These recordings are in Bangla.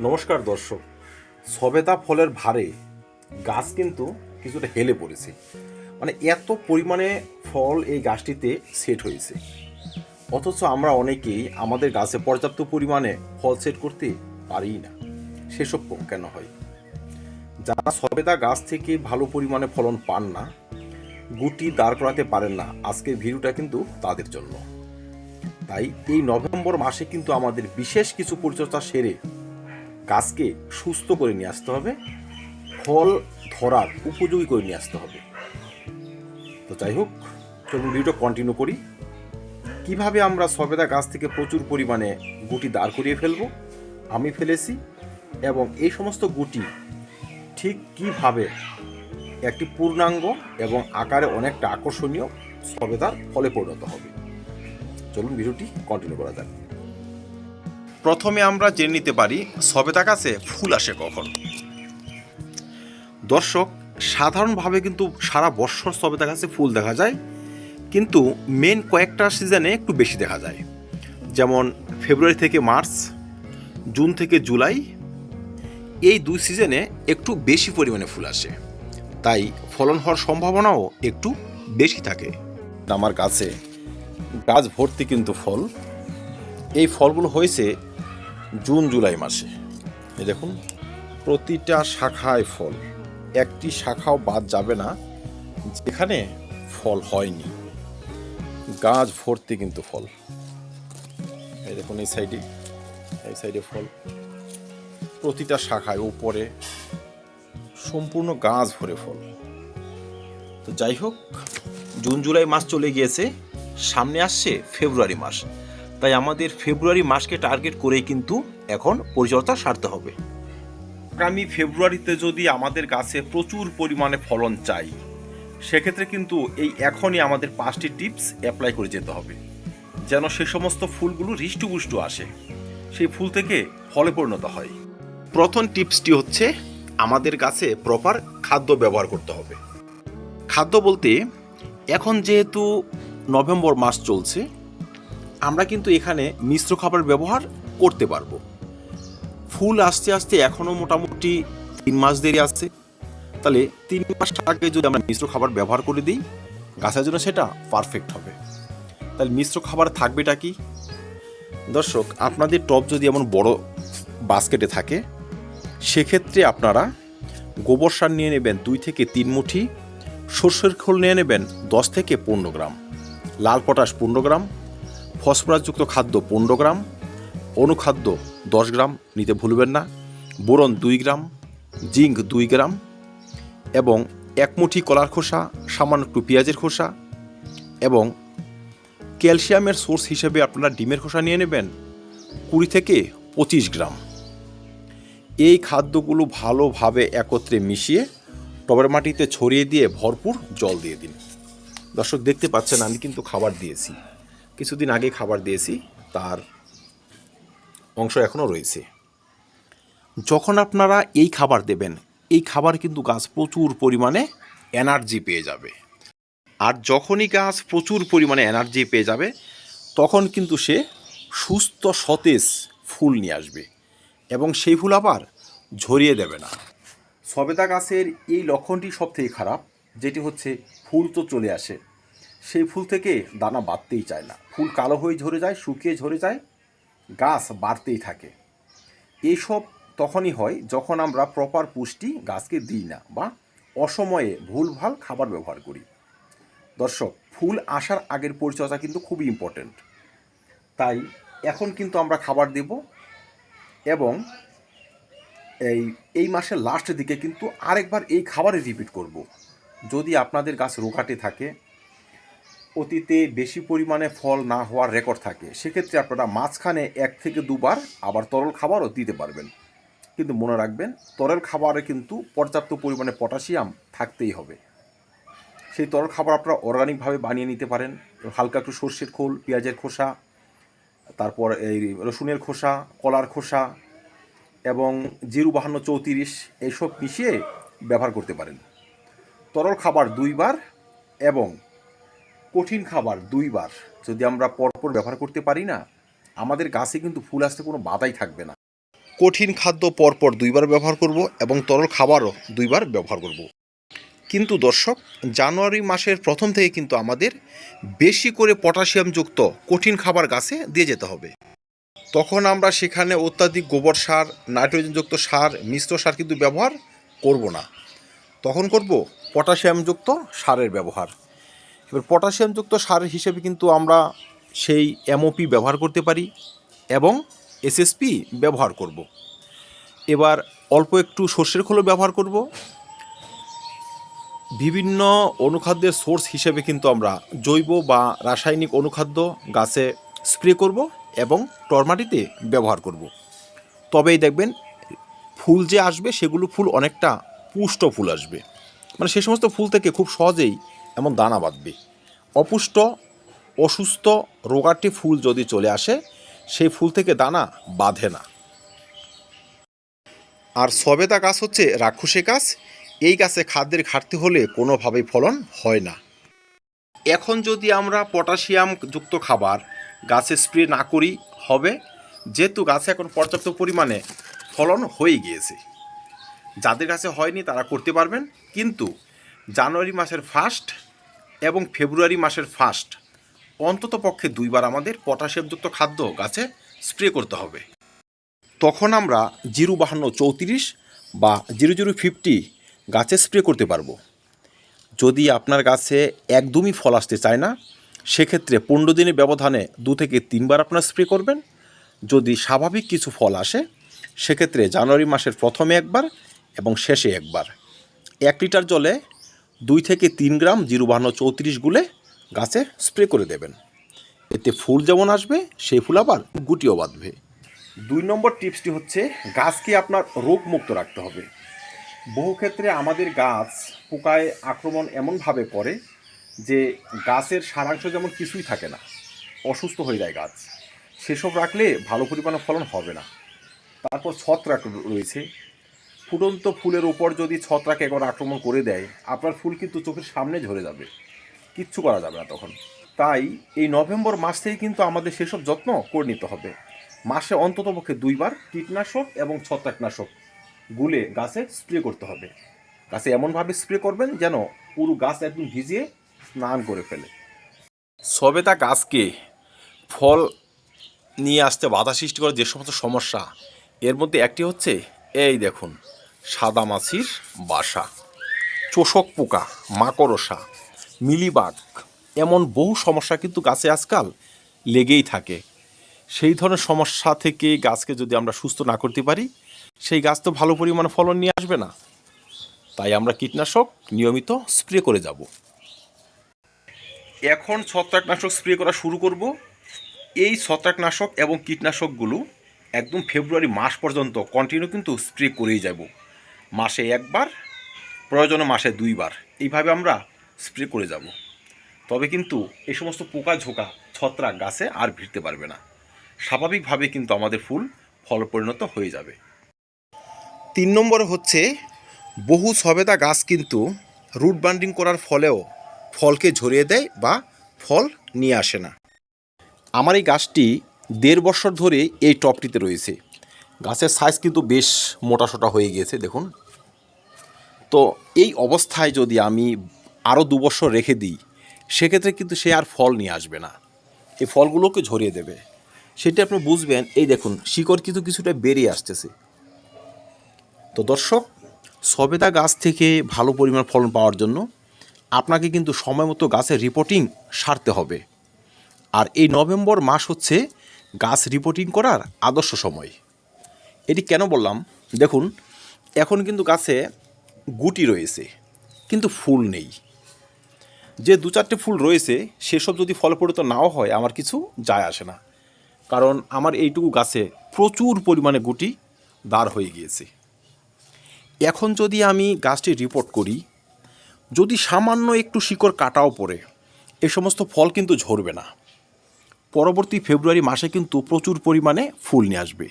নমস্কার দর্শক। সবেদা ফলের ভারে গাছ কিন্তু কিছুটা হেলে পড়েছে। মানে এত পরিমাণে ফল এই গাছটিতে সেট হয়েছে। অথচ আমরা অনেকেই আমাদের গাছে পর্যাপ্ত পরিমাণে ফল সেট করতে পারি না। সেসব কেন হয়? যারা সবেদা গাছ থেকে ভালো পরিমাণে ফলন পান না, গুটি দাঁড় করাতে পারেন না, আজকের ভিডিওটা কিন্তু তাদের জন্য। তাই এই নভেম্বর মাসে কিন্তু আমাদের বিশেষ কিছু পরিচর্যা সেরে গাছকে সুস্থ করে নিয়ে আসতে হবে, ফল ধরার উপযোগী করে নিয়ে আসতে হবে। তো যাই হোক, চলুন ভিডিওটা কন্টিনিউ করি। কীভাবে আমরা সবেদা গাছ থেকে প্রচুর পরিমাণে গুটি দাঁড় করিয়ে ফেলব? আমি ফেলেছি এবং এই সমস্ত গুটি ঠিক কীভাবে একটি পূর্ণাঙ্গ এবং আকারে অনেকটা আকর্ষণীয় সবেদার ফলে পরিণত হবে। চলুন ভিডিওটি কন্টিনিউ করা যাক। প্রথমে আমরা জেনে নিতে পারি, সবেদা গাছে ফুল আসে কখন। দর্শক, সাধারণভাবে কিন্তু সারা বছর সবেদা গাছে ফুল দেখা যায়, কিন্তু মেন কয়েকটা সিজনে একটু বেশি দেখা যায়। যেমন ফেব্রুয়ারি থেকে মার্চ জুন থেকে জুলাই এই দুই সিজনে একটু বেশি পরিমাণে ফুল আসে। তাই ফলন হওয়ার সম্ভাবনাও একটু বেশি থাকে। আমার গাছে গাছ ভর্তি কিন্তু ফল। এই ফলগুলো হয়েছে জুন, জুলাই মাসে। এই দেখুন, প্রতিটা শাখায় ফল। একটি শাখাও বাদ যাবে না, যেখানে ফল হয়নি। গাছ ভর্তি কিন্তু ফল। এই দেখুন, এই সাইডে এই সাইডে ফল। প্রতিটা শাখায় উপরে সম্পূর্ণ গাছ ভরে ফল। তো যাই হোক, জুন, জুলাই মাস চলে গিয়েছে, সামনে আসছে ফেব্রুয়ারি মাস। তাই আমাদের ফেব্রুয়ারি মাসকে টার্গেট করেই কিন্তু এখন পরিচর্যা সারতে হবে। আগামী ফেব্রুয়ারিতে যদি আমাদের গাছে প্রচুর পরিমাণে ফলন চাই সেক্ষেত্রে কিন্তু এই এখনই আমাদের পাঁচটি টিপস অ্যাপ্লাই করে যেতে হবে যেন সে সমস্ত ফুলগুলো হৃষ্টপুষ্ট আসে। সেই ফুল থেকে ফলে পরিণত হয়। প্রথম টিপসটি হচ্ছে আমাদের গাছে প্রপার খাদ্য ব্যবহার করতে হবে। খাদ্য বলতে এখন যেহেতু নভেম্বর মাস চলছে আমরা কিন্তু এখানে মিশ্র খাবার ব্যবহার করতে পারব। ফুল আস্তে আস্তে এখনও মোটামুটি তিন মাস দেরি আসছে তাহলে তিন মাস আগে যদি আমরা মিশ্র খাবার ব্যবহার করে দিই, গাছের জন্য সেটা পারফেক্ট হবে। তাহলে মিশ্র খাবার থাকবেটা কি? দর্শক, আপনাদের টব যদি এমন বড় বাস্কেটে থাকে, সেক্ষেত্রে আপনারা গোবর সার নিয়ে নেবেন দুই থেকে তিন মুঠি, সর্ষের খোল নিয়ে নেবেন দশ থেকে পনেরো গ্রাম, লাল পটাশ পনেরো গ্রাম ফসফরাসযুক্ত খাদ্য পনেরো গ্রাম, অনুখাদ্য দশ গ্রাম, নিতে ভুলবেন না। বোরন দুই গ্রাম, জিঙ্ক দুই গ্রাম এবং এক মুঠি কলার খোসা, সামান্য একটু পেঁয়াজের খোসা এবং ক্যালসিয়ামের সোর্স হিসেবে আপনারা ডিমের খোসা নিয়ে নেবেন কুড়ি থেকে পঁচিশ গ্রাম। এই খাদ্যগুলো ভালোভাবে একত্রে মিশিয়ে টবের মাটিতে ছড়িয়ে দিয়ে ভরপুর জল দিয়ে দিন। দর্শক দেখতে পাচ্ছেন, আমি কিন্তু খাবার দিয়েছি। কিছুদিন আগে খাবার দিয়েছি, তার অংশ এখনও রয়েছে। যখন আপনারা এই খাবার দেবেন, এই খাবার কিন্তু গাছ প্রচুর পরিমাণে এনার্জি পেয়ে যাবে। আর যখনই গাছ প্রচুর পরিমাণে এনার্জি পেয়ে যাবে, তখন কিন্তু সে সুস্থ, সতেজ ফুল নিয়ে আসবে এবং সেই ফুল আবার ঝরিয়ে দেবে না। সবেদা গাছের এই লক্ষণটি সব থেকে খারাপ, যেটি হচ্ছে ফুল তো চলে আসে সেই ফুল থেকে দানা বাড়তেই চায় না। ফুল কালো হয়ে ঝরে যায়, শুকিয়ে ঝরে যায়, গাছ বাড়তেই থাকে। এইসব তখনই হয় যখন আমরা প্রপার পুষ্টি গাছকে দিই না বা অসময়ে ভুলভাল খাবার ব্যবহার করি। দর্শক, ফুল আসার আগের পরিচর্যা কিন্তু খুবই ইম্পর্ট্যান্ট তাই এখন কিন্তু আমরা খাবার দেব এবং এই এই মাসের লাস্টের দিকে কিন্তু আরেকবার এই খাবারে রিপিট করব। যদি আপনাদের গাছ রোগাটে থাকে অতীতে বেশি পরিমাণে ফল না হওয়ার রেকর্ড থাকে। সেক্ষেত্রে আপনারা মাঝখানে এক থেকে দুবার আবার তরল খাবারও দিতে পারবেন। কিন্তু মনে রাখবেন, তরল খাবারে কিন্তু পর্যাপ্ত পরিমাণে পটাশিয়াম থাকতেই হবে। সেই তরল খাবার আপনারা অর্গানিকভাবে বানিয়ে নিতে পারেন। হালকা একটু সর্ষের খোল, পেঁয়াজের খোসা, তারপর এই রসুনের খোসা, কলার খোসা এবং জিরু বাহান্ন চৌত্রিশ এইসব মিশিয়ে ব্যবহার করতে পারেন। তরল খাবার দুইবার এবং কঠিন খাবার দুইবার যদি আমরা পরপর ব্যবহার করতে পারি না, আমাদের গাছে কিন্তু ফুল আসতে কোনো বাধাই থাকবে না। কঠিন খাদ্য পরপর দুইবার ব্যবহার করব এবং তরল খাবারও দুইবার ব্যবহার করব। কিন্তু দর্শক, জানুয়ারি মাসের প্রথম থেকে কিন্তু আমাদের বেশি করে পটাশিয়ামযুক্ত কঠিন খাবার গাছে দিয়ে যেতে হবে। তখন আমরা সেখানে অত্যাধিক গোবর সার, নাইট্রোজেনযুক্ত সার, মিশ্র সার কিন্তু ব্যবহার করব না। তখন করব পটাশিয়ামযুক্ত সারের ব্যবহার। এবার পটাশিয়ামযুক্ত সার হিসেবে কিন্তু আমরা সেই এমওপি ব্যবহার করতে পারি এবং এসএসপি ব্যবহার করব। এবার অল্প একটু সর্ষের খোলও ব্যবহার করব। বিভিন্ন অনুখাদ্যের সোর্স হিসেবে কিন্তু আমরা জৈব বা রাসায়নিক অনুখাদ্য গাছে স্প্রে করব এবং টরমাটিতে ব্যবহার করব। তবেই দেখবেন ফুল যে আসবে সেগুলো ফুল অনেকটা পুষ্ট ফুল আসবে। মানে সে সমস্ত ফুল থেকে খুব সহজেই এমন দানা বাঁধবে। অপুষ্ট, অসুস্থ, রোগাটি ফুল যদি চলে আসে, সেই ফুল থেকে দানা বাঁধে না। আর সবেদা গাছ হচ্ছে রাক্ষসে গাছ। এই গাছে খাদ্যের ঘাটতি হলে কোনোভাবেই ফলন হয় না। এখন যদি আমরা পটাশিয়াম যুক্ত খাবার গাছে স্প্রে না করি, হবে, যেহেতু গাছে এখন পর্যাপ্ত পরিমাণে ফলন হয়ে গিয়েছে। যাদের কাছে হয়নি তারা করতে পারবেন, কিন্তু জানুয়ারি মাসের ফার্স্ট এবং ফেব্রুয়ারি মাসের ফার্স্ট। অন্তত পক্ষে দুইবার আমাদের পটাশিয়ামযুক্ত খাদ্য গাছে স্প্রে করতে হবে। তখন আমরা জিরো বাহান্ন চৌত্রিশ বা জিরো জিরো ফিফটি গাছে স্প্রে করতে পারব। যদি আপনার গাছে একদমই ফল আসতে চায় না, সেক্ষেত্রে পনেরো দিনের ব্যবধানে দু থেকে তিনবার আপনার স্প্রে করবেন। যদি স্বাভাবিক কিছু ফল আসে, সেক্ষেত্রে জানুয়ারি মাসের প্রথমে একবার এবং শেষে একবার। এক লিটার জলে দুই থেকে তিন গ্রাম জিরো বাহান্ন চৌত্রিশ গুলে গাছে স্প্রে করে দেবেন। এতে ফুল যেমন আসবে, সেই ফুল আবার গুটিও বাঁধবে। দুই নম্বর টিপসটি হচ্ছে, গাছকে আপনার রোগমুক্ত রাখতে হবে। বহু ক্ষেত্রে আমাদের গাছ পোকায় আক্রমণ এমনভাবে করে যে গাছের সারাংশ যেমন কিছুই থাকে না, অসুস্থ হয়ে যায় গাছ। সেসব রাখলে ভালো পরিমাণে ফলন হবে না। তারপর ছত্রাক রয়েছে ফুটন্ত ফুলের উপর যদি ছত্রাক একবার আক্রমণ করে দেয়, আপনার ফুল কিন্তু চোখের সামনে ঝরে যাবে। কিচ্ছু করা যাবে না তখন। তাই এই নভেম্বর মাস থেকে কিন্তু আমাদের সেসব যত্ন করে নিতে হবে। মাসে অন্ততপক্ষে দুইবার কীটনাশক এবং ছত্রাকনাশক গুলে গাছে স্প্রে করতে হবে। গাছে এমনভাবে স্প্রে করবেন যেন পুরো গাছ একদম ভিজিয়ে স্নান করে ফেলে। সবেতা গাছকে ফল নিয়ে আসতে বাধা সৃষ্টি করে যে সমস্ত সমস্যা, এর মধ্যে একটি হচ্ছে, এই দেখুন সাদা মাছির বাসা। চোষক পোকা, মাকড়সা, মিলিবাগ, এমন বহু সমস্যা কিন্তু গাছে আজকাল লেগেই থাকে। সেই ধরনের সমস্যা থেকে গাছকে যদি আমরা সুস্থ না করতে পারি, সেই গাছ তো ভালো পরিমাণে ফলন নিয়ে আসবে না। তাই আমরা কীটনাশক নিয়মিত স্প্রে করে যাব। এখন ছত্রাকনাশক স্প্রে করা শুরু করব। এই ছত্রাকনাশক এবং কীটনাশকগুলো একদম ফেব্রুয়ারি মাস পর্যন্ত কন্টিনিউ কিন্তু স্প্রে করেই যাব। মাসে একবার, প্রয়োজনে মাসে দুইবার। এইভাবে আমরা স্প্রে করে যাব। তবে কিন্তু এই সমস্ত পোকা, ঝোঁকা, ছত্রাক গাছে আর ভিড়তে পারবে না। স্বাভাবিকভাবে কিন্তু আমাদের ফুল ফল পরিণত হয়ে যাবে। তিন নম্বর হচ্ছে, বহু সবেদা গাছ কিন্তু রুট বান্ডিং করার ফলেও ফলকে ঝরিয়ে দেয় বা ফল নিয়ে আসে না। আমার এই গাছটি দেড় বছর ধরে এই টপটিতে রয়েছে। গাছের সাইজ কিন্তু বেশ মোটাসোটা হয়ে গিয়েছে, দেখুন। তো এই অবস্থায় যদি আমি আরও দু বছর রেখে দিই, সেক্ষেত্রে কিন্তু সে আর ফল নিয়ে আসবে না। এই ফলগুলোকে ঝরিয়ে দেবে। সেটা আপনি বুঝবেন, এই দেখুন, শিকড় কিন্তু কিছুটা বেরিয়ে আসতেছে। তো দর্শক, সবেদা গাছ থেকে ভালো পরিমাণ ফলন পাওয়ার জন্য আপনাকে কিন্তু সময় মতো গাছের রিপোর্টিং সারতে হবে। আর এই নভেম্বর মাস হচ্ছে গাছ রিপোর্টিং করার আদর্শ সময়। এটি কেন বললাম? দেখুন, এখন কিন্তু গাছে গুটি রয়েছে, কিন্তু ফুল নেই। যে দু চারটে ফুল রয়েছে, সেসব যদি ফলপ্রদ নাও হয়, আমার কিছু যায় আসে না। কারণ আমার এইটুকু গাছে প্রচুর পরিমাণে গুটি দাঁড় হয়ে গিয়েছে। এখন যদি আমি গাছটি রিপোর্ট করি, যদি সামান্য একটু শিকড় কাটাও পড়ে, এ সমস্ত ফল কিন্তু ঝরবে না। পরবর্তী ফেব্রুয়ারি মাসে কিন্তু প্রচুর পরিমাণে ফুল নিয়ে আসবে।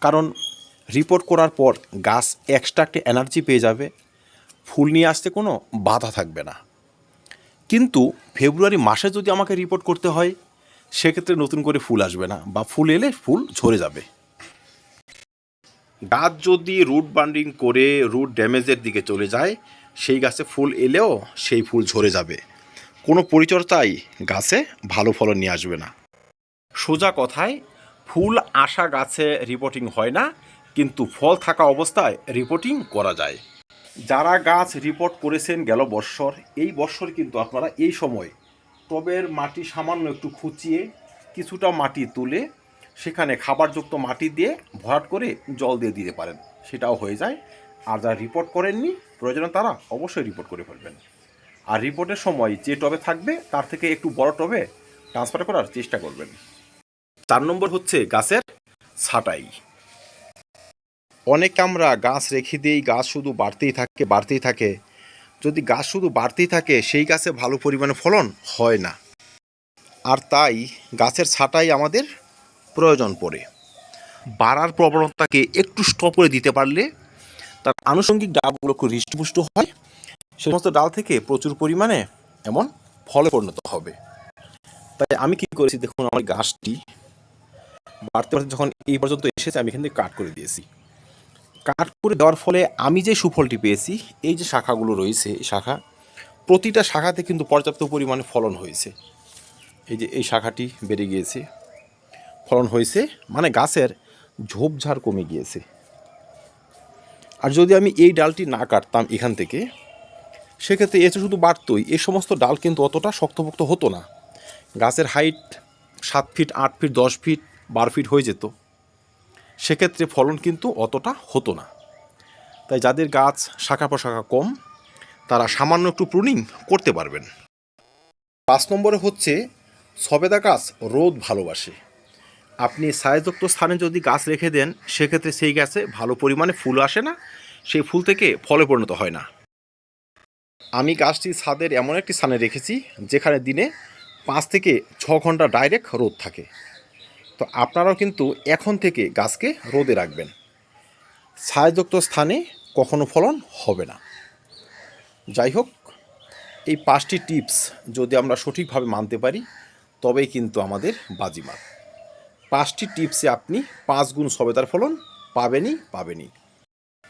কারণ রিপোর্ট করার পর গাছ এক্সট্রা একটা এনার্জি পেয়ে যাবে ফুল নিয়ে আসতে কোনো বাধা থাকবে না। কিন্তু ফেব্রুয়ারি মাসে যদি আমাকে রিপোর্ট করতে হয়, সেক্ষেত্রে নতুন করে ফুল আসবে না বা ফুল এলে ফুল ঝরে যাবে। গাছ যদি রুট বান্ডিং করে রুট ড্যামেজের দিকে চলে যায়, সেই গাছে ফুল এলেও সেই ফুল ঝরে যাবে। কোনো পরিচর্যাই গাছে ভালো ফলন নিয়ে আসবে না। সোজা কথায়, ফুল আসা গাছে রিপোর্টিং হয় না, কিন্তু ফল থাকা অবস্থায় রিপোর্টিং করা যায়। যারা গাছ রিপোর্ট করেছেন গেল বৎসর, এই বৎসর কিন্তু আপনারা এই সময় টবের মাটি সামান্য একটু খুঁচিয়ে কিছুটা মাটি তুলে সেখানে খাবারযুক্ত মাটি দিয়ে ভরাট করে জল দিয়ে দিতে পারেন। সেটাও হয়ে যায়। আর যারা রিপোর্ট করেননি, প্রয়োজনে তারা অবশ্যই রিপোর্ট করে ফেলবেন। আর রিপোর্টের সময় যে টবে থাকবে, তার থেকে একটু বড় টবে ট্রান্সফার করার চেষ্টা করবেন। চার নম্বর হচ্ছে গাছের ছাঁটাই। অনেক আমরা গাছ রেখে দিই গাছ শুধু বাড়তেই থাকে বাড়তেই থাকে। যদি গাছ শুধু বাড়তেই থাকে, সেই গাছে ভালো পরিমাণে ফলন হয় না। আর তাই গাছের ছাঁটাই আমাদের প্রয়োজন পড়ে। বাড়ার প্রবণতাকে একটু স্টপ করে দিতে পারলে তার আনুষঙ্গিক ডালগুলো খুব হৃষ্টপুষ্ট হয়। সে সমস্ত ডাল থেকে প্রচুর পরিমাণে এমন ফলে পরিণত হবে। তাই আমি কি করেছি দেখুন, আমার গাছটি বাড়তে বাড়তে যখন এই পর্যন্ত এসেছে, আমি এখান থেকে কাট করে দিয়েছি। কাট করে দেওয়ার ফলে আমি যে সুফলটি পেয়েছি, এই যে শাখাগুলো রয়েছে শাখা, প্রতিটা শাখাতে কিন্তু পর্যাপ্ত পরিমাণে ফলন হয়েছে। এই যে এই শাখাটি বেড়ে গিয়েছে। ফলন হয়েছে মানে গাছের ঝোপঝাড় কমে গিয়েছে। আর যদি আমি এই ডালটি না কাটতাম এখান থেকে, সেক্ষেত্রে এসে শুধু বাড়তই এই সমস্ত ডাল কিন্তু অতটা শক্তপোক্ত হতো না। গাছের হাইট সাত ফিট আট ফিট দশ ফিট বারো ফিট হয়ে যেত। সেক্ষেত্রে ফলন কিন্তু অতটা হতো না। তাই যাদের গাছ শাখা প্রশাখা কম, তারা সামান্য একটু প্রুনিং করতে পারবেন। পাঁচ নম্বরে হচ্ছে, সবেদা গাছ রোদ ভালোবাসে। আপনি সাইজযুক্ত স্থানে যদি গাছ রেখে দেন, সেক্ষেত্রে সেই গাছে ভালো পরিমাণে ফুল আসে না, সেই ফুল থেকে ফলে পরিণত হয় না। আমি গাছটি ছাদের এমন একটি স্থানে রেখেছি, যেখানে দিনে পাঁচ থেকে ছ ঘণ্টা ডাইরেক্ট রোদ থাকে। তো আপনারাও কিন্তু এখন থেকে গাছকে রোদে রাখবেন। ছায়াযুক্ত স্থানে কখনো ফলন হবে না। যাই হোক, এই পাঁচটি টিপস যদি আমরা সঠিকভাবে মানতে পারি, তবেই কিন্তু আমাদের বাজিমাত। পাঁচটি টিপসে আপনি পাঁচ গুণ সবেতার ফলন পাবেনই পাবেনই।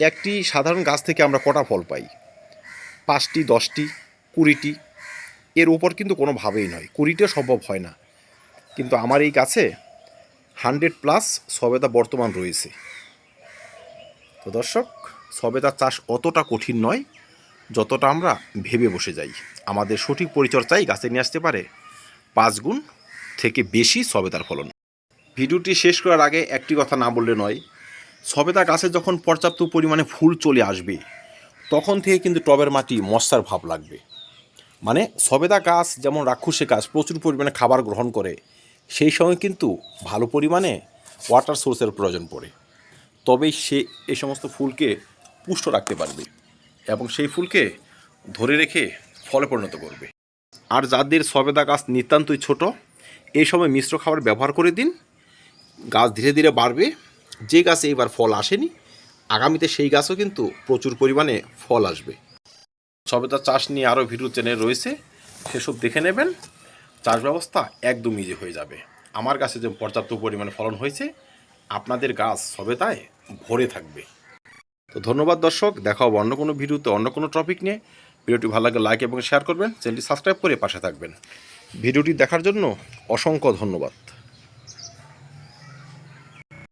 একটি সাধারণ গাছ থেকে আমরা কটা ফল পাই? পাঁচটি, দশটি, কুড়িটি, এর উপর কিন্তু কোনোভাবেই নয়। কুড়িটিও সম্ভব হয় না। কিন্তু আমার এই গাছে হান্ড্রেড প্লাস সবেদা বর্তমান রয়েছে। তো দর্শক, সবেদা চাষ অতটা কঠিন নয়, যতটা আমরা ভেবে বসে যাই। আমাদের সঠিক পরিচর্যাই গাছে নিয়ে আসতে পারে পাঁচ গুণ থেকে বেশি সবেদার ফলন। ভিডিওটি শেষ করার আগে একটি কথা না বললে নয়, সবেদা গাছে যখন পর্যাপ্ত পরিমাণে ফুল চলে আসবে, তখন থেকে কিন্তু টবের মাটি মশার ভাব লাগবে। মানে সবেদা গাছ, যেমন রাক্ষসে গাছ, প্রচুর পরিমাণে খাবার গ্রহণ করে সেই সময় কিন্তু ভালো পরিমাণে ওয়াটার সোর্সের প্রয়োজন পড়ে। তবেই সে এই সমস্ত ফুলকে পুষ্ট রাখতে পারবে এবং সেই ফুলকে ধরে রেখে ফলে পরিণত করবে। আর যাদের সবেদা গাছ নিতান্তই ছোট এই সময় মিশ্র খাবার ব্যবহার করে দিন। গাছ ধীরে ধীরে বাড়বে। যে গাছে এবার ফল আসেনি, আগামীতে সেই গাছও কিন্তু প্রচুর পরিমাণে ফল আসবে। সবেদা চাষ নিয়ে আরও ভিডিও চ্যানেল রয়েছে, সেসব দেখে নেবেন। চাষ ব্যবস্থা একদম ইজি হয়ে যাবে। আমার গাছে যে পর্যাপ্ত পরিমাণে ফলন হয়েছে, আপনাদের গাছ সবে তাই ভরে থাকবে। তো ধন্যবাদ দর্শক, দেখা হবে অন্য কোনো ভিডিওতে, অন্য কোনো টপিক নিয়ে। ভিডিওটি ভালো লাগে লাইক এবং শেয়ার করবেন চ্যানেলটি সাবস্ক্রাইব করে পাশে থাকবেন। ভিডিওটি দেখার জন্য অসংখ্য ধন্যবাদ।